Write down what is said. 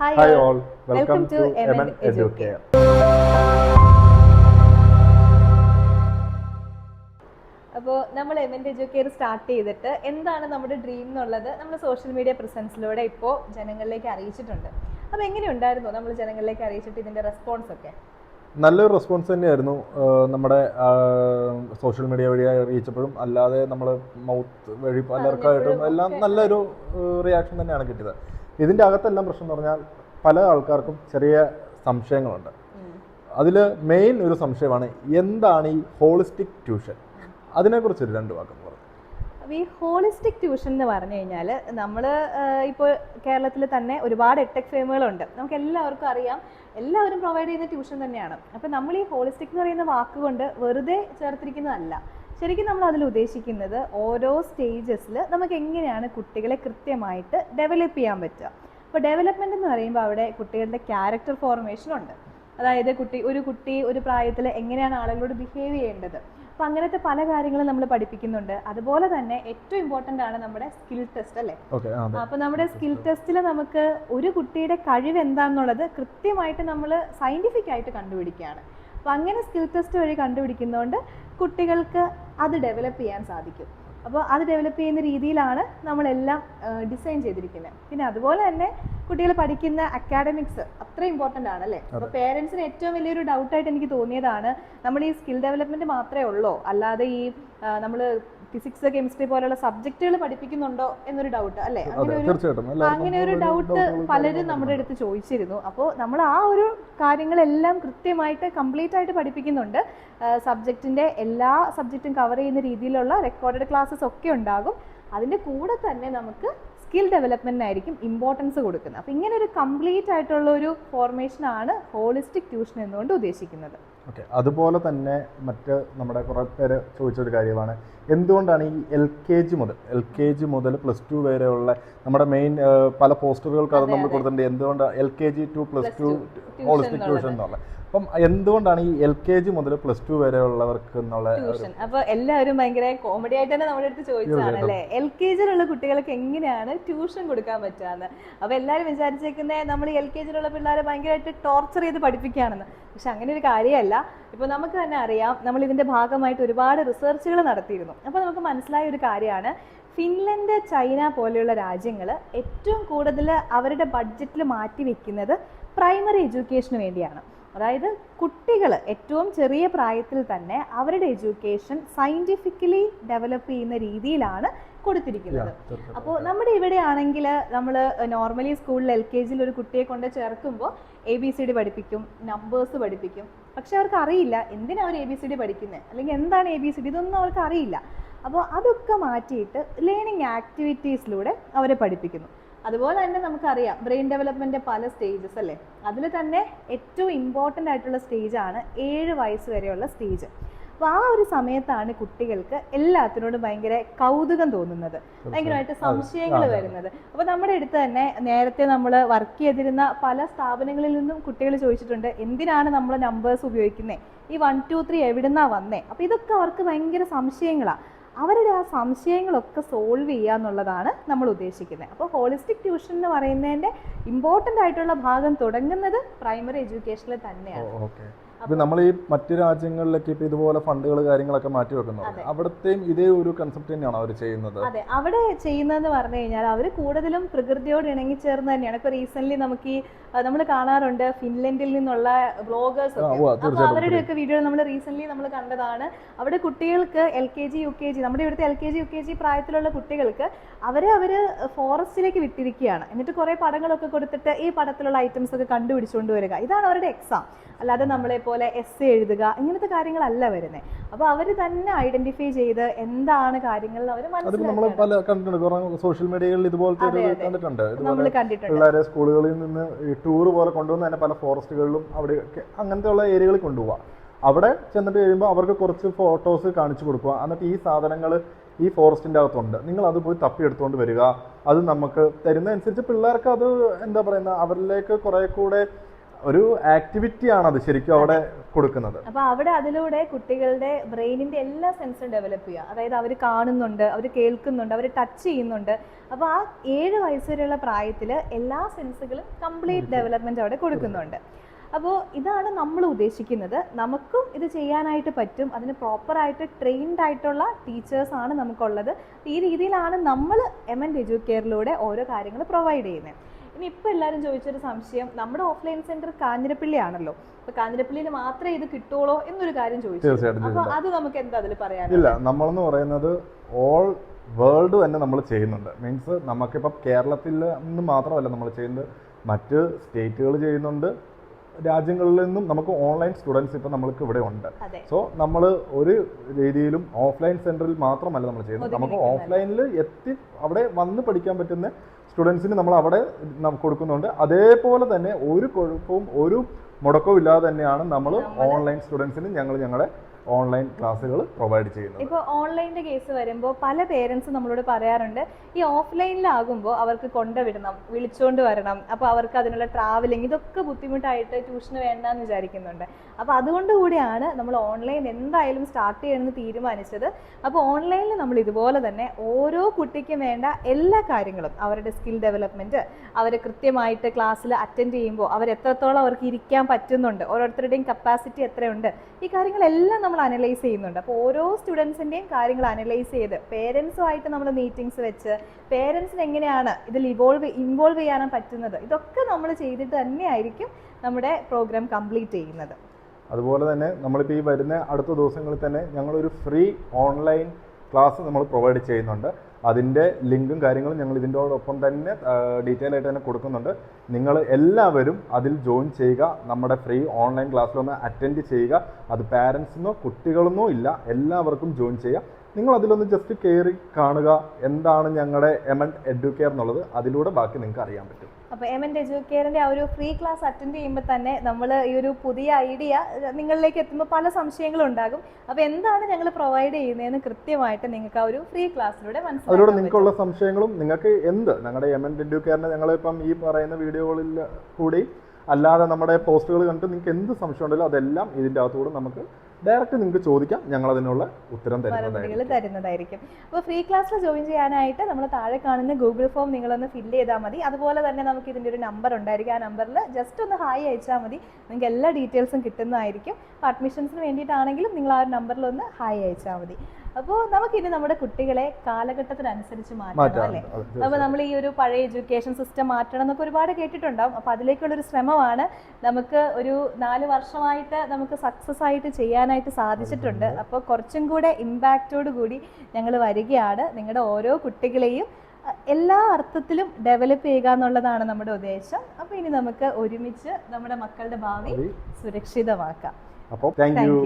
Hi all. Welcome MN MN Educare. അപ്പോൾ നമ്മൾ എമൻ Educare start ചെയ്തിട്ട് എന്താണ് നമ്മുടെ ഡ്രീം എന്നുള്ളത് നമ്മൾ സോഷ്യൽ മീഡിയ പ്രസൻസിലൂടെ ഇപ്പോൾ ജനങ്ങളിലേക്ക് അറിയിച്ചിട്ടുണ്ട്. അപ്പോൾ എങ്ങനെയുണ്ടായിരുന്നു നമ്മൾ ജനങ്ങളിലേക്ക് അറിയിച്ചിട്ട് ഇതിന്റെ റെസ്പോൺസ് ഒക്കെ? നല്ലൊരു റെസ്പോൺസ് തന്നെയായിരുന്നു. നമ്മുടെ സോഷ്യൽ മീഡിയ വഴി അറിയിച്ചപ്പോഴും അല്ലാതെ നമ്മൾ മൗത്ത് വഴി പലർക്കായിട്ടും എല്ലാം നല്ലൊരു റിയാക്ഷൻ തന്നെയാണ് കിട്ടിയത്. ഇതിന്റെ അകത്തെല്ലാം പ്രശ്നം എന്ന് പറഞ്ഞാൽ പല ആൾക്കാർക്കും ചെറിയ സംശയങ്ങളുണ്ട്. അതിൽ മെയിൻ ഒരു സംശയമാണ് എന്താണ് ഈ ഹോളിസ്റ്റിക് ട്യൂഷൻ അതിനെക്കുറിച്ച് ഒരു രണ്ട് വാക്ക് പറഞ്ഞു. ഈ ഹോളിസ്റ്റിക് ട്യൂഷൻ എന്ന് പറഞ്ഞു കഴിഞ്ഞാൽ നമ്മൾ ഇപ്പോൾ കേരളത്തിൽ തന്നെ ഒരുപാട് എട്ടെക് ഫേമുകളുണ്ട് നമുക്ക് എല്ലാവർക്കും അറിയാം എല്ലാവരും പ്രൊവൈഡ് ചെയ്യുന്ന ട്യൂഷൻ തന്നെയാണ്. അപ്പോൾ നമ്മൾ ഈ ഹോളിസ്റ്റിക് എന്ന് പറയുന്ന വാക്കുകൊണ്ട് വെറുതെ ചേർത്തിരിക്കുന്നതല്ല. ശരിക്കും നമ്മൾ അതിൽ ഉദ്ദേശിക്കുന്നത് ഓരോ സ്റ്റേജസിൽ നമുക്ക് എങ്ങനെയാണ് കുട്ടികളെ കൃത്യമായിട്ട് ഡെവലപ്പ് ചെയ്യാൻ പറ്റുക. അപ്പോൾ ഡെവലപ്മെന്റ് എന്ന് പറയുമ്പോൾ അവിടെ കുട്ടികളുടെ ക്യാരക്ടർ ഫോർമേഷൻ ഉണ്ട്. അതായത് കുട്ടി ഒരു കുട്ടി ഒരു പ്രായത്തിൽ എങ്ങനെയാണ് ആളുകളോട് ബിഹേവ് ചെയ്യേണ്ടത്. അപ്പോൾ അങ്ങനത്തെ പല കാര്യങ്ങളും നമ്മൾ പഠിപ്പിക്കുന്നുണ്ട്. അതുപോലെ തന്നെ ഏറ്റവും ഇമ്പോർട്ടന്റ് ആണ് നമ്മുടെ സ്കിൽ ടെസ്റ്റ് അല്ലേ? അപ്പോൾ നമ്മുടെ സ്കിൽ ടെസ്റ്റിൽ നമുക്ക് ഒരു കുട്ടിയുടെ കഴിവ് എന്താണെന്നുള്ളത് കൃത്യമായിട്ട് നമ്മൾ സയന്റിഫിക് ആയിട്ട് കണ്ടുപിടിക്കുകയാണ്. അപ്പോൾ അങ്ങനെ സ്കിൽ ടെസ്റ്റ് വഴി കണ്ടുപിടിക്കുന്നതുകൊണ്ട് കുട്ടികൾക്ക് അത് ഡെവലപ്പ് ചെയ്യാൻ സാധിക്കും. അപ്പോൾ അത് ഡെവലപ്പ് ചെയ്യുന്ന രീതിയിലാണ് നമ്മളെല്ലാം ഡിസൈൻ ചെയ്തിരിക്കുന്നത് പിന്നെ അതുപോലെ തന്നെ കുട്ടികൾ പഠിക്കുന്ന അക്കാഡമിക്സ് അത്ര ഇമ്പോർട്ടന്റ് ആണ് അല്ലേ? അപ്പോൾ പേരൻസിന് ഏറ്റവും വലിയൊരു ഡൗട്ടായിട്ട് എനിക്ക് തോന്നിയതാണ് നമ്മൾ ഈ സ്കിൽ ഡെവലപ്മെന്റ് മാത്രമേ ഉള്ളൂ? അല്ലാതെ ഈ നമ്മൾ ഫിസിക്സ് കെമിസ്ട്രി പോലുള്ള സബ്ജക്റ്റുകൾ പഠിപ്പിക്കുന്നുണ്ടോ എന്നൊരു ഡൗട്ട് അല്ലേ? അങ്ങനെ ഒരു തീർച്ചയായിട്ടും. അങ്ങനെ ഒരു ഒരു ഡൗട്ട് പലരും നമ്മുടെ അടുത്ത് ചോദിച്ചിരുന്നു. അപ്പോൾ നമ്മൾ ആ ഒരു കാര്യങ്ങളെല്ലാം കൃത്യമായിട്ട് കംപ്ലീറ്റ് ആയിട്ട് പഠിപ്പിക്കുന്നുണ്ട്. സബ്ജക്റ്റിന്റെ എല്ലാ സബ്ജക്റ്റും കവർ ചെയ്യുന്ന രീതിയിലുള്ള റെക്കോർഡഡ് ക്ലാസ്സസ് ഒക്കെ ഉണ്ടാകും. അതിന്റെ കൂടെ തന്നെ നമുക്ക് സ്കിൽ ഡെവലപ്മെന്റിനായിരിക്കും ഇമ്പോർട്ടൻസ് കൊടുക്കുന്നത്. അപ്പോൾ ഇങ്ങനെ ഒരു കംപ്ലീറ്റ് ആയിട്ടുള്ള ഒരു ഫോർമേഷൻ ആണ് ഹോളിസ്റ്റിക് ട്യൂഷൻ എന്നുകൊണ്ട് ഉദ്ദേശിക്കുന്നത്. ഓക്കെ. അതുപോലെ തന്നെ മറ്റ് നമ്മുടെ കുറേ പേര് ചോദിച്ചൊരു കാര്യമാണ്. എന്തുകൊണ്ടാണ് ഈ എൽ കെ ജി മുതൽ എൽ കെ ജി മുതൽ പ്ലസ് ടു വരെയുള്ള നമ്മുടെ മെയിൻ പല പോസ്റ്ററുകൾക്ക് അത് നമ്മൾ കൊടുത്തിട്ടുണ്ട്. എന്തുകൊണ്ടാണ് L K G to plus two holistic tuition എന്നുള്ളത് അപ്പം എന്തുകൊണ്ടാണ് ഈ എൽ കെ ജി മുതൽ പ്ലസ് ടു വരെയുള്ളവർക്ക് എന്നുള്ള ട്യൂഷൻ. അപ്പൊ എല്ലാവരും ഭയങ്കര കോമഡി ആയിട്ട് തന്നെ നമ്മുടെ അടുത്ത് ചോദിച്ചതാണ് അല്ലേ? എൽ കെ ജിയിലുള്ള കുട്ടികൾക്ക് എങ്ങനെയാണ് ട്യൂഷൻ കൊടുക്കാൻ പറ്റുകയെന്ന് അപ്പൊ എല്ലാവരും വിചാരിച്ചേക്കുന്നത് നമ്മൾ എൽ കെ ജിയിലുള്ള പിള്ളേരെ ഭയങ്കരമായിട്ട് ടോർച്ചർ ചെയ്ത് പഠിപ്പിക്കുകയാണെന്ന്. പക്ഷെ അങ്ങനെ ഒരു കാര്യമല്ല. ഇപ്പൊ നമുക്ക് തന്നെ അറിയാം നമ്മൾ ഇതിന്റെ ഭാഗമായിട്ട് ഒരുപാട് റിസർച്ചുകൾ നടത്തിയിരുന്നു. അപ്പൊ നമുക്ക് മനസ്സിലായ ഒരു കാര്യമാണ് ഫിൻലൻഡ് ചൈന പോലെയുള്ള രാജ്യങ്ങൾ ഏറ്റവും കൂടുതൽ അവരുടെ ബഡ്ജറ്റിൽ മാറ്റി വെക്കുന്നത് പ്രൈമറി എഡ്യൂക്കേഷന് വേണ്ടിയാണ്. അതായത് കുട്ടികൾ ഏറ്റവും ചെറിയ പ്രായത്തിൽ തന്നെ അവരുടെ എഡ്യൂക്കേഷൻ സയന്റിഫിക്കലി ഡെവലപ്പ് ചെയ്യുന്ന രീതിയിലാണ് കൊടുത്തിരിക്കുന്നത്. അപ്പോൾ നമ്മുടെ ഇവിടെ ആണെങ്കിൽ നമ്മൾ നോർമലി സ്കൂളിൽ എൽ കെ ജിയിൽ ഒരു കുട്ടിയെ കൊണ്ട് ചേർക്കുമ്പോൾ എ ബി സി ഡി പഠിപ്പിക്കും നമ്പേഴ്സ് പഠിപ്പിക്കും. പക്ഷെ അവർക്ക് അറിയില്ല എന്തിനാണ് അവർ എ ബി സി ഡി പഠിക്കുന്നത് അല്ലെങ്കിൽ എന്താണ് എ ബി സി ഡി ഇതൊന്നും അവർക്ക് അറിയില്ല. അപ്പോൾ അതൊക്കെ മാറ്റിയിട്ട് ലേണിംഗ് ആക്ടിവിറ്റീസിലൂടെ അവരെ പഠിപ്പിക്കുന്നു. അതുപോലെ തന്നെ നമുക്കറിയാം ബ്രെയിൻ ഡെവലപ്മെന്റ് പല സ്റ്റേജസ് അല്ലേ? അതിൽ തന്നെ ഏറ്റവും ഇമ്പോർട്ടന്റ് ആയിട്ടുള്ള സ്റ്റേജാണ് ഏഴ് വയസ്സ് വരെയുള്ള സ്റ്റേജ് അപ്പോൾ ആ ഒരു സമയത്താണ് കുട്ടികൾക്ക് എല്ലാത്തിനോടും ഭയങ്കര കൗതുകം തോന്നുന്നത്. ഭയങ്കരമായിട്ട് സംശയങ്ങൾ വരുന്നത്. അപ്പോൾ നമ്മുടെ അടുത്ത് തന്നെ നേരത്തെ നമ്മൾ വർക്ക് ചെയ്തിരുന്ന പല സ്ഥാപനങ്ങളിൽ നിന്നും കുട്ടികൾ ചോദിച്ചിട്ടുണ്ട് എന്തിനാണ് നമ്മൾ നമ്പേഴ്സ് ഉപയോഗിക്കുന്നത് ഈ വൺ ടു ത്രീ എവിടുന്നാ വന്നേ? അപ്പോൾ ഇതൊക്കെ അവർക്ക് ഭയങ്കര സംശയങ്ങളാണ് അവരുടെ ആ സംശയങ്ങളൊക്കെ സോൾവ് ചെയ്യുക എന്നുള്ളതാണ് നമ്മൾ ഉദ്ദേശിക്കുന്നത്. അപ്പോൾ ഹോളിസ്റ്റിക് ട്യൂഷൻ എന്ന് പറയുന്നതിന്റെ ഇമ്പോർട്ടന്റ് ആയിട്ടുള്ള ഭാഗം തുടങ്ങുന്നത് പ്രൈമറി എഡ്യൂക്കേഷനിൽ തന്നെയാണ്. ഓക്കെ. അപ്പോൾ നമ്മൾ ഈ മറ്റു രാജ്യങ്ങളിലൊക്കെ ഇപ്പൊ ഇതുപോലെ ഫണ്ടുകൾ കാര്യങ്ങളൊക്കെ മാറ്റി വെക്കുന്നത് അവിടത്തെയും ഇതേ ഒരു കൺസെപ്റ്റ് തന്നെയാണ് അവർ ചെയ്യുന്നത്? അതെ. അവിടെ ചെയ്യുന്നതെന്ന് പറഞ്ഞു കഴിഞ്ഞാൽ അവർ കൂടുതലും പ്രകൃതിയോട് ഇണങ്ങി ചേർന്ന് തന്നെയാണ്. ഇപ്പൊ റീസെന്റ് നമുക്ക് ഈ നമ്മൾ കാണാറുണ്ട് ഫിൻലൻഡിൽ നിന്നുള്ള ബ്ലോഗേഴ്സ് ഒക്കെ. അപ്പൊ അവരുടെയൊക്കെ വീഡിയോ നമ്മൾ റീസെന്റ് നമ്മൾ കണ്ടതാണ്. അവിടെ കുട്ടികൾക്ക് L K G U K G നമ്മുടെ ഇവിടുത്തെ L K G U K G പ്രായത്തിലുള്ള കുട്ടികൾക്ക് അവരെ അവർ ഫോറസ്റ്റിലേക്ക് വിട്ടിരിക്കുകയാണ്. എന്നിട്ട് കുറേ പടങ്ങളൊക്കെ കൊടുത്തിട്ട് ഈ പടത്തിലുള്ള ഐറ്റംസ് ഒക്കെ കണ്ടുപിടിച്ചുകൊണ്ട് വരിക. ഇതാണ് അവരുടെ എക്സാം അല്ലാതെ നമ്മളെ പോലെ എസ് എഴുതുക ഇങ്ങനത്തെ കാര്യങ്ങളല്ല വരുന്നത് അപ്പോൾ അവർ തന്നെ ഐഡന്റിഫൈ ചെയ്ത് എന്താണ് കാര്യങ്ങൾ അവർ മനസ്സിലാക്കുന്നത് സോഷ്യൽ മീഡിയകളിൽ ഇതുപോലത്തെ കണ്ടിട്ടുണ്ട്. നമ്മൾ കണ്ടിട്ടുണ്ട്. പിള്ളേരെ സ്കൂളുകളിൽ നിന്ന് ടൂർ പോലെ കൊണ്ടുവന്ന് തന്നെ പല ഫോറസ്റ്റുകളിലും അവിടെ അങ്ങനത്തെ ഉള്ള ഏരിയകളിൽ കൊണ്ടുപോവുക അവിടെ ചെന്നിട്ട് കഴിയുമ്പോൾ അവർക്ക് കുറച്ച് ഫോട്ടോസ് കാണിച്ചു കൊടുക്കുക. എന്നിട്ട് ഈ സാധനങ്ങൾ ഈ ഫോറസ്റ്റിന്റെ അകത്തുണ്ട്. നിങ്ങൾ അത് പോയി തപ്പിയെടുത്തുകൊണ്ട് വരിക. അത് നമുക്ക് തരുന്നതനുസരിച്ച് പിള്ളേർക്ക് അത് എന്താ പറയുന്ന അവരിലേക്ക് കുറേ കൂടെ ഒരു ആക്ടിവിറ്റി ആണ് അത് ശരിക്കും അവിടെ കൊടുക്കുന്നത്. അപ്പൊ അവിടെ അതിലൂടെ കുട്ടികളുടെ ബ്രെയിനിന്റെ എല്ലാ സെൻസും ഡെവലപ്പ് ചെയ്യുക. അതായത് അവർ കാണുന്നുണ്ട് അവർ കേൾക്കുന്നുണ്ട് അവർ ടച്ച് ചെയ്യുന്നുണ്ട്. അപ്പൊ ആ ഏഴ് വയസ്സുവരെയുള്ള പ്രായത്തിൽ എല്ലാ സെൻസുകളും കംപ്ലീറ്റ് ഡെവലപ്മെന്റ് അവിടെ കൊടുക്കുന്നുണ്ട്. അപ്പോൾ ഇതാണ് നമ്മൾ ഉദ്ദേശിക്കുന്നത്. നമുക്കും ഇത് ചെയ്യാനായിട്ട് പറ്റും. അതിന് പ്രോപ്പറായിട്ട് ട്രെയിൻഡ് ആയിട്ടുള്ള ടീച്ചേഴ്സ് ആണ് നമുക്കുള്ളത്. ഈ രീതിയിലാണ് നമ്മൾ എം എൻ എജു കെയറിലൂടെ ഓരോ കാര്യങ്ങൾ പ്രൊവൈഡ് ചെയ്യുന്നത്. ഇനി ഇപ്പോൾ എല്ലാവരും ചോദിച്ചൊരു സംശയം. നമ്മുടെ ഓഫ്ലൈൻ സെന്റർ കാഞ്ഞിരപ്പള്ളി ആണല്ലോ അപ്പൊ കാഞ്ഞിരപ്പള്ളിയിൽ മാത്രമേ ഇത് കിട്ടുള്ളൂ എന്നൊരു കാര്യം ചോദിച്ചു. അപ്പോൾ അത് നമുക്ക് എന്താ അതിൽ പറയാനുള്ളത്? ഇല്ല നമ്മളെന്ന് പറയുന്നത് ഓൾ വേൾഡ് തന്നെ നമ്മൾ ചെയ്യുന്നുണ്ട്. മീൻസ് നമുക്കിപ്പോൾ കേരളത്തിൽ നിന്ന് മാത്രമല്ല നമ്മൾ ചെയ്യുന്നത്. മറ്റ് സ്റ്റേറ്റുകൾ ചെയ്യുന്നുണ്ട്. രാജ്യങ്ങളിൽ നിന്നും നമുക്ക് ഓൺലൈൻ സ്റ്റുഡൻസ് ഇപ്പോൾ നമ്മൾക്ക് ഇവിടെ ഉണ്ട്. സോ നമ്മൾ ഒരു രീതിയിലും ഓഫ്ലൈൻ സെന്ററിൽ മാത്രമല്ല നമ്മൾ ചെയ്യുന്നത്. നമുക്ക് ഓഫ്ലൈനിൽ എത്തി അവിടെ വന്ന് പഠിക്കാൻ പറ്റുന്ന സ്റ്റുഡൻസിന് നമ്മൾ അവിടെ കൊടുക്കുന്നുണ്ട്. അതേപോലെ തന്നെ ഒരു കുഴപ്പവും ഒരു മുടക്കവും ഇല്ലാതെ തന്നെയാണ് നമ്മൾ ഓൺലൈൻ സ്റ്റുഡൻസിന് ഞങ്ങൾ ഞങ്ങളുടെ ഓൺലൈൻ ക്ലാസ്സുകൾ പ്രൊവൈഡ് ചെയ്യുന്നത്. ഇപ്പോൾ ഓൺലൈനിന്റെ കേസ് വരുമ്പോൾ പല പേരൻസ് നമ്മളോട് പറയാറുണ്ട് ഈ ഓഫ്ലൈനിലാകുമ്പോൾ അവർക്ക് കൊണ്ടുവിടണം വിളിച്ചുകൊണ്ട് വരണം അപ്പോൾ അവർക്ക് അതിനുള്ള ട്രാവലിംഗ് ഇതൊക്കെ ബുദ്ധിമുട്ടായിട്ട് ട്യൂഷന് വേണ്ടെന്ന് വിചാരിക്കുന്നുണ്ട്. അപ്പോൾ അതുകൊണ്ട് കൂടിയാണ് നമ്മൾ ഓൺലൈൻ എന്തായാലും സ്റ്റാർട്ട് ചെയ്യണമെന്ന് തീരുമാനിച്ചത്. അപ്പോൾ ഓൺലൈനിൽ നമ്മൾ ഇതുപോലെ തന്നെ ഓരോ കുട്ടിക്കും വേണ്ട എല്ലാ കാര്യങ്ങളും അവരുടെ സ്കിൽ ഡെവലപ്മെന്റ് അവർ കൃത്യമായിട്ട് ക്ലാസ്സിൽ അറ്റൻഡ് ചെയ്യുമ്പോൾ അവർ എത്രത്തോളം അവർക്ക് ഇരിക്കാൻ പറ്റുന്നുണ്ട്. ഓരോരുത്തരുടെയും കപ്പാസിറ്റി എത്രയുണ്ട്. ഈ കാര്യങ്ങളെല്ലാം നമ്മൾ അനലൈസ് ചെയ്യുന്നുണ്ട്. അപ്പോൾ ഓരോ സ്റ്റുഡൻസിന്റെയും കാര്യങ്ങൾ അനലൈസ് ചെയ്ത് പേരൻസുമായിട്ട് നമ്മൾ മീറ്റിംഗ്സ് വെച്ച് പേരൻസിന് എങ്ങനെയാണ് ഇതിൽ ഇവോൾവ് ഇൻവോൾവ് ചെയ്യാനും പറ്റുന്നത്? ഇതൊക്കെ നമ്മൾ ചെയ്തിട്ട് തന്നെയായിരിക്കും നമ്മുടെ പ്രോഗ്രാം കംപ്ലീറ്റ് ചെയ്യുന്നത്. അതുപോലെ തന്നെ നമ്മളിപ്പോൾ ഈ വരുന്ന അടുത്ത ദിവസങ്ങളിൽ തന്നെ ഞങ്ങളൊരു ഫ്രീ ഓൺലൈൻ ക്ലാസ് നമ്മൾ പ്രൊവൈഡ് ചെയ്യുന്നുണ്ട്. അതിന്റെ ലിങ്കും കാര്യങ്ങളും ഞങ്ങൾ ഇതിന്റെയോടൊപ്പം തന്നെ ഡീറ്റെയിൽ ആയിട്ട് തന്നെ കൊടുക്കുന്നുണ്ട്. നിങ്ങൾ എല്ലാവരും അതിൽ ജോയിൻ ചെയ്യുക. നമ്മുടെ ഫ്രീ ഓൺലൈൻ ക്ലാസ്സിലൊന്ന് അറ്റൻഡ് ചെയ്യുക. അത് പാരൻസിനോ കുട്ടികളെന്നോ ഇല്ല എല്ലാവർക്കും ജോയിൻ ചെയ്യുക. നിങ്ങൾ അതിലൊന്ന് ജസ്റ്റ് കയറി കാണുക എന്താണ് ഞങ്ങളുടെ എമൻ എഡ്യൂക്കെയർ എന്നുള്ളത്. അതിലൂടെ ബാക്കി നിങ്ങൾക്ക് അറിയാൻ പറ്റും. അപ്പോൾ എം എൻ എഡ്യൂക്കെയറിന്റെ ആ ഒരു ഫ്രീ ക്ലാസ് അറ്റൻഡ് ചെയ്യുമ്പോൾ തന്നെ നമ്മൾ ഈ ഒരു പുതിയ ഐഡിയ നിങ്ങളിലേക്ക് എത്തുമ്പോൾ പല സംശയങ്ങളും ഉണ്ടാകും. അപ്പോൾ എന്താണ് ഞങ്ങൾ പ്രൊവൈഡ് ചെയ്യുന്നതെന്ന് കൃത്യമായിട്ട് നിങ്ങൾക്ക് ആ ഒരു ഫ്രീ ക്ലാസ്സിലൂടെ അതിലൂടെ മനസ്സിലാക്കാൻ നിങ്ങൾക്കുള്ള സംശയങ്ങളും നിങ്ങൾക്ക് എന്ത്? ഞങ്ങളുടെ എം എൻ എഡ്യൂക്കെയറിനെ ഞങ്ങളിപ്പം ഈ പറയുന്ന വീഡിയോകളിൽ കൂടി അല്ലാതെ നമ്മുടെ പോസ്റ്റുകൾ കണ്ടിട്ട് നിങ്ങൾക്ക് എന്ത് സംശയം ഉണ്ടല്ലോ അതെല്ലാം ഇതിന്റെ അകത്തുകൂടെ നമുക്ക് ഡയറക്റ്റ് നിങ്ങൾക്ക് ചോദിക്കാം ഞങ്ങൾ അതിനുള്ള ഉത്തരം തരുന്നതായിരിക്കും. അപ്പോൾ ഫ്രീ ക്ലാസ്സിൽ ജോയിൻ ചെയ്യാനായിട്ട് നമ്മൾ താഴെ കാണുന്ന ഗൂഗിൾ ഫോം നിങ്ങളൊന്ന് ഫില്ല് ചെയ്താൽ മതി. അതുപോലെ തന്നെ നമുക്ക് ഇതിന്റെ ഒരു നമ്പർ ഉണ്ടായിരിക്കും. ആ നമ്പറിൽ ജസ്റ്റ് ഒന്ന് ഹായ് അയച്ചാൽ മതി. നിങ്ങൾക്ക് എല്ലാ ഡീറ്റെയിൽസും കിട്ടുന്നതായിരിക്കും. അഡ്മിഷൻസിന് വേണ്ടിയിട്ടാണെങ്കിലും നിങ്ങൾ ആ ഒരു നമ്പറിൽ ഒന്ന് ഹായ് അയച്ചാൽ മതി. അപ്പോൾ നമുക്കിനി നമ്മുടെ കുട്ടികളെ കാലഘട്ടത്തിനനുസരിച്ച് മാറ്റണം മാറ്റാം അല്ലേ? അപ്പോൾ നമ്മൾ ഈ ഒരു പഴയ എഡ്യൂക്കേഷൻ സിസ്റ്റം മാറ്റണം എന്നൊക്കെ ഒരുപാട് കേട്ടിട്ടുണ്ടാവും. അപ്പോൾ അതിലേക്കുള്ളൊരു ശ്രമമാണ് നമുക്ക് ഒരു നാല് വർഷമായിട്ട് നമുക്ക് സക്സസ് ആയിട്ട് ചെയ്യാനായിട്ട് സാധിച്ചിട്ടുണ്ട്. അപ്പോൾ കുറച്ചും കൂടെ ഇമ്പാക്റ്റോട് കൂടി ഞങ്ങൾ വരികയാണ്. നിങ്ങളുടെ ഓരോ കുട്ടികളെയും എല്ലാ അർത്ഥത്തിലും ഡെവലപ്പ് ചെയ്യുക എന്നുള്ളതാണ് നമ്മുടെ ഉദ്ദേശം. അപ്പോൾ ഇനി നമുക്ക് ഒരുമിച്ച് നമ്മുടെ മക്കളുടെ ഭാവി സുരക്ഷിതമാക്കാം. അപ്പോൾ താങ്ക് യു